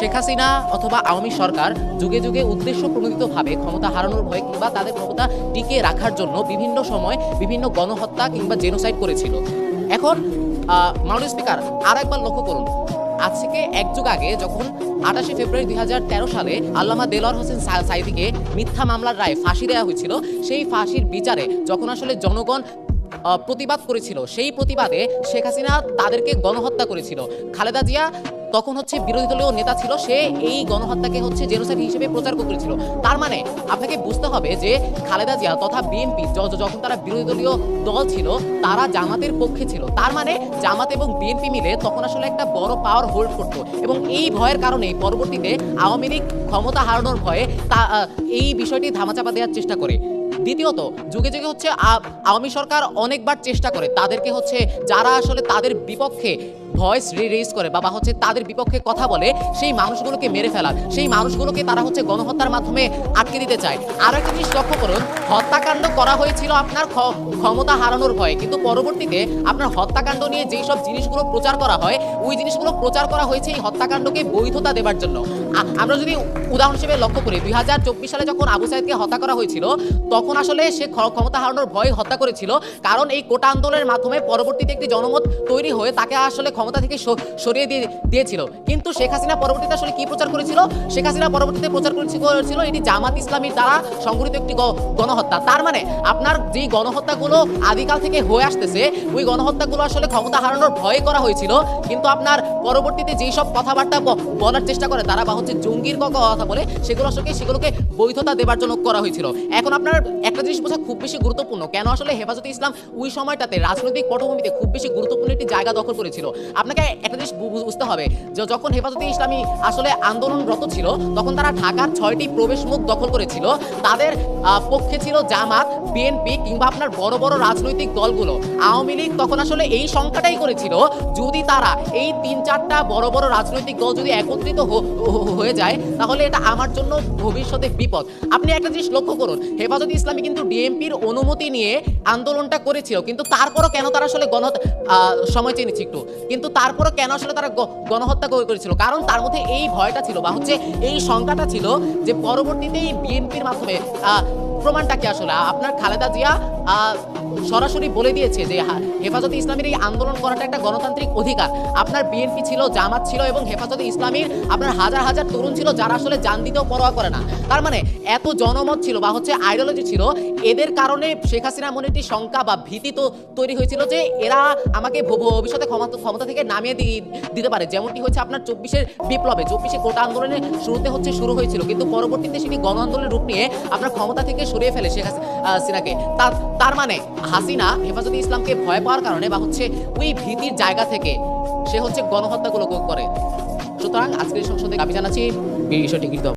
শেখ হাসিনা অথবা আওয়ামী সরকার যুগে যুগে উদ্দেশ্য প্রণোদিতভাবে ক্ষমতা হারানোর ভয় কিংবা তাদের ক্ষমতা টিকিয়ে রাখার জন্য বিভিন্ন সময় বিভিন্ন গণহত্যা কিংবা জেনোসাইড করেছিল। এখন মাননীয় স্পিকার আর একবার লক্ষ্য করুন। আজ থেকে এক যুগ আগে যখন আঠাশে ফেব্রুয়ারি দুই হাজার তেরো সালে আল্লামা দেলোয়ার হোসেন সাইদিকে মিথ্যা মামলার রায় ফাঁসি দেওয়া হয়েছিল, সেই ফাঁসির বিচারে যখন আসলে জনগণ প্রতিবাদ করেছিল, সেই প্রতিবাদে শেখ হাসিনা তাদেরকে গণহত্যা করেছিল। খালেদা জিয়া তখন হচ্ছে বিরোধী দলীয় নেতা ছিল সে, এই গণহত্যাকে হচ্ছে জেনোসাইড হিসেবে প্রচার করেছিল। তার মানে আপনাকে বুঝতে হবে যে খালেদা জিয়া তথা বিএনপি যখন তারা বিরোধী দলীয় দল ছিল, তারা জামাতের পক্ষে ছিল। তার মানে জামাত এবং বিএনপি মিলে তখন আসলে একটা বড় পাওয়ার হোল্ড করত এবং এই ভয়ের কারণে পরবর্তীতে আওয়ামী লীগ ক্ষমতা হারানোর ভয়ে তা এই বিষয়টি ধামাচাপা দেওয়ার চেষ্টা করে। দ্বিতীয়ত, যুগে যুগে হচ্ছে আওয়ামী সরকার অনেকবার চেষ্টা করে, তাদেরকে হচ্ছে যারা আসলে তাদের বিপক্ষে ভয়েস রেজ করে বা বা হচ্ছে তাদের বিপক্ষে কথা বলে, সেই মানুষগুলোকে মেরে ফেলার, সেই মানুষগুলোকে তারা হচ্ছে গণহত্যার মাধ্যমে আটকে দিতে চায়। আরও একটা জিনিস লক্ষ্য করুন, হত্যাকাণ্ড করা হয়েছিল আপনার ক্ষমতা হারানোর ভয়ে, কিন্তু পরবর্তীতে আপনার হত্যাকাণ্ড নিয়ে যেই সব জিনিসগুলো প্রচার করা হয়, ওই জিনিসগুলো প্রচার করা হয়েছে এই হত্যাকাণ্ডকে বৈধতা দেবার জন্য। আমরা যদি উদাহরণ হিসেবে লক্ষ্য করি, দুই হাজার চব্বিশ সালে যখন আবু সাইদকে হত্যা করা হয়েছিল, তখন আসলে সে ক্ষমতা হারানোর ভয়ে হত্যা করেছিল। কারণ এই কোটা আন্দোলনের মাধ্যমে পরবর্তীতে একটি জনমত তৈরি হয়ে তাকে আসলে ক্ষমতা থেকে সরিয়ে দিয়ে দিয়েছিল। কিন্তু শেখ হাসিনা পরবর্তীতে আসলে কি প্রচার করেছিল? শেখ হাসিনা পরবর্তীতে প্রচার করেছিল এটি জামাত ইসলামীর দ্বারা সংগঠিত একটি গণহত্যা। তার মানে আপনার যেই গণহত্যাগুলো আদিকাল থেকে হয়ে আসতেছে, ওই গণহত্যাগুলো আসলে ক্ষমতা হারানোর ভয়ে করা হয়েছিল। কিন্তু আপনার পরবর্তীতে যেই সব কথাবার্তা বলার চেষ্টা করে, তারা বা হচ্ছে জঙ্গির কথা বলে, সেগুলো আসলে সেগুলোকে বৈধতা দেবার জন্য করা হয়েছিল। এখন আপনার একটা জিনিস বোঝা খুব বেশি গুরুত্বপূর্ণ। কেন? আসলে হেফাজতে ইসলাম ওই সময়টাতে রাজনৈতিক পটভূমিতে খুব বেশি গুরুত্বপূর্ণ একটি জায়গা দখল করেছিল। আপনাকে একটা জিনিস বুঝতে হবে যে যখন হেফাজতে ইসলামী আসলে আন্দোলনরত ছিল, তখন তারা ঢাকার ছয়টি প্রবেশ মুখ দখল করেছিল। তাদের পক্ষে ছিল জামাত বিএনপি কিংবা আপনার বড় বড় রাজনৈতিক দলগুলো। আওয়ামী লীগ তখন আসলে এই সংখ্যাটাই করেছিল যদি তারা এই তিন চারটা বড় বড় রাজনৈতিক দল যদি একত্রিত হয়ে যায়, তাহলে এটা আমার জন্য ভবিষ্যতে বিপদ। আপনি একটা জিনিস লক্ষ্য করুন, হেফাজত ইসলামী কিন্তু ডিএমপির অনুমতি নিয়ে আন্দোলনটা করেছিল। কিন্তু তারপরও কেন তারা আসলে গণ সময় চেয়ে একটু। কিন্তু তারপরও কেন আসলে তারা গণহত্যা করেছিল? কারণ তার মধ্যে এই ভয়টা ছিল বা হচ্ছে এই শঙ্কাটা ছিল যে পরবর্তীতে এই বিএনপির মাধ্যমে প্রমাণটা কি আসলে? আপনার খালেদা জিয়া সরাসরি বলে দিয়েছে যে হেফাজতে ইসলামের এই আন্দোলন করাটা একটা গণতান্ত্রিক অধিকার। আপনার বিএনপি ছিল, জামাত ছিল এবং হেফাজতে ইসলামের আপনার হাজার হাজার তরুণ ছিল যারা আসলে জান দিতেও পরোয়া করে না। তার মানে এত জনমত ছিল বা হচ্ছে আইডিওলজি ছিল, এদের কারণে শেখ হাসিনা মনে একটি শঙ্কা বা ভীতি তো তৈরি হয়েছিল যে এরা আমাকে ভবিষ্যতে ক্ষমতা থেকে নামিয়ে দিতে পারে। যেমনটি হচ্ছে আপনার চব্বিশের বিপ্লবে। চব্বিশে কোটা আন্দোলনের শুরুতে হচ্ছে শুরু হয়েছিল। কিন্তু পরবর্তীতে সেটি গণ আন্দোলনের রূপ নিয়ে আপনার ক্ষমতা থেকে সরিয়ে ফেলে শেখ হাসিনাকে তার মানে হাসিনা হেফাজতে ইসলামকে ভয় পাওয়ার কারণে বা হচ্ছে ওই ভীতির জায়গা থেকে সে হচ্ছে গণহত্যাগুলো করে সুতরাং আজকের সংসদে আমি জানাচ্ছি বিষয়টি গৃহীত।